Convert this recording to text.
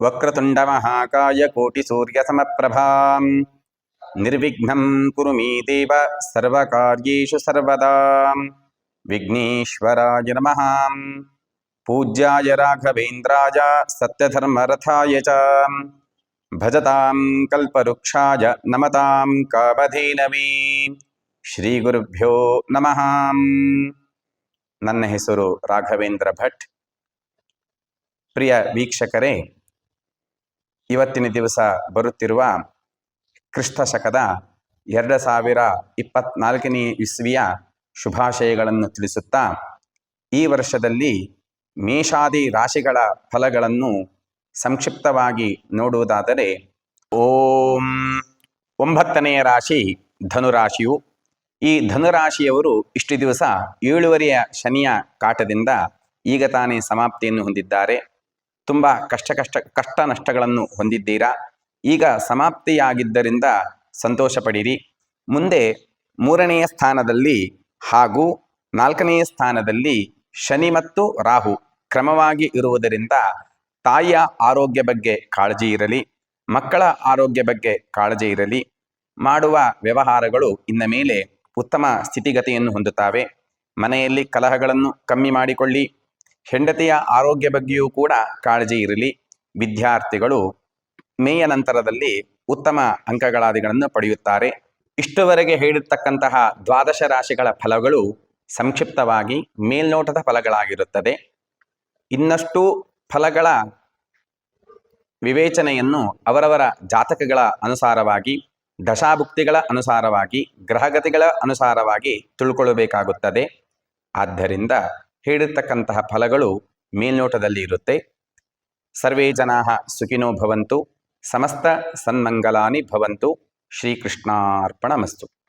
वक्रतुण्डमहाकाय कोटिसूर्यसमप्रभाम् निर्विघ्नं कुरु मे देव सर्वकार्येषु सर्वदा विघ्नेश्वराय नमः पूज्याय राघवेन्द्राय सत्यधर्मरथाय च भजतां कल्पवृक्षाय नमतां कामधेनवे ಶ್ರೀಗುರುಭ್ಯೋ ನಮಃ ನನ್ನ ಹೆಸರು ರಾಘವೇಂದ್ರ ಭಟ್ ಪ್ರಿಯ ವೀಕ್ಷಕರೇ ಇವತ್ತಿನ ದಿವಸ ಬರುತ್ತಿರುವ ಕ್ರಿಸ್ತ ಶಕದ ಎರಡು ಸಾವಿರ ಇಪ್ಪತ್ನಾಲ್ಕನೇ ಇಸ್ವಿಯ ಶುಭಾಶಯಗಳನ್ನು ತಿಳಿಸುತ್ತಾ, ಈ ವರ್ಷದಲ್ಲಿ ಮೇಷಾದಿ ರಾಶಿಗಳ ಫಲಗಳನ್ನು ಸಂಕ್ಷಿಪ್ತವಾಗಿ ನೋಡುವುದಾದರೆ, ಓಂ ಒಂಬತ್ತನೆಯ ರಾಶಿ ಧನುರಾಶಿಯು, ಈ ಧನುರಾಶಿಯವರು ಇಷ್ಟು ದಿವಸ ಏಳುವರೆಯ ಶನಿಯ ಕಾಟದಿಂದ ಈಗ ತಾನೇ ಸಮಾಪ್ತಿಯನ್ನು ಹೊಂದಿದ್ದಾರೆ. ತುಂಬ ಕಷ್ಟ ಕಷ್ಟ ಕಷ್ಟ ನಷ್ಟಗಳನ್ನು ಹೊಂದಿದ್ದೀರಾ? ಈಗ ಸಮಾಪ್ತಿಯಾಗಿದ್ದರಿಂದ ಸಂತೋಷ ಪಡಿರಿ. ಮುಂದೆ ಮೂರನೆಯ ಸ್ಥಾನದಲ್ಲಿ ಹಾಗೂ ನಾಲ್ಕನೆಯ ಸ್ಥಾನದಲ್ಲಿ ಶನಿ ಮತ್ತು ರಾಹು ಕ್ರಮವಾಗಿ ಇರುವುದರಿಂದ ತಾಯಿಯ ಆರೋಗ್ಯ ಬಗ್ಗೆ ಕಾಳಜಿ ಇರಲಿ, ಮಕ್ಕಳ ಆರೋಗ್ಯ ಬಗ್ಗೆ ಕಾಳಜಿ ಇರಲಿ, ಮಾಡುವ ವ್ಯವಹಾರಗಳು ಇನ್ನ ಮೇಲೆ ಉತ್ತಮ ಸ್ಥಿತಿಗತಿಯನ್ನು ಹೊಂದುತ್ತವೆ. ಮನೆಯಲ್ಲಿ ಕಲಹಗಳನ್ನು ಕಮ್ಮಿ ಮಾಡಿಕೊಳ್ಳಿ. ಹೆಂಡತಿಯ ಆರೋಗ್ಯ ಬಗ್ಗೆಯೂ ಕೂಡ ಕಾಳಜಿ ಇರಲಿ. ವಿದ್ಯಾರ್ಥಿಗಳು ಮೇಯ ನಂತರದಲ್ಲಿ ಉತ್ತಮ ಅಂಕಗಳಾದಿಗಳನ್ನು ಪಡೆಯುತ್ತಾರೆ. ಇಷ್ಟುವರೆಗೆ ಹೇಳಿರ್ತಕ್ಕಂತಹ ದ್ವಾದಶ ರಾಶಿಗಳ ಫಲಗಳು ಸಂಕ್ಷಿಪ್ತವಾಗಿ ಮೇಲ್ನೋಟದ ಫಲಗಳಾಗಿರುತ್ತದೆ. ಇನ್ನಷ್ಟು ಫಲಗಳ ವಿವೇಚನೆಯನ್ನು ಅವರವರ ಜಾತಕಗಳ ಅನುಸಾರವಾಗಿ, ದಶಾಭುಕ್ತಿಗಳ ಅನುಸಾರವಾಗಿ, ಗ್ರಹಗತಿಗಳ ಅನುಸಾರವಾಗಿ ತಿಳ್ಕೊಳ್ಳಬೇಕಾಗುತ್ತದೆ ಆದ್ದರಿಂದ ಹೇಳಿರ್ತಕ್ಕಂತಹ ಫಲಗಳು ಮೇಲ್ನೋಟದಲ್ಲಿ ಇರುತ್ತೆ. ಸರ್ವೇ ಜನಾ ಸುಖಿನೋ ಭವಂತು ಸಮಸ್ತ ಸನ್ಮಂಗಲಾನಿ ಭವಂತು ಶ್ರೀಕೃಷ್ಣಾರ್ಪಣಮಸ್ತು.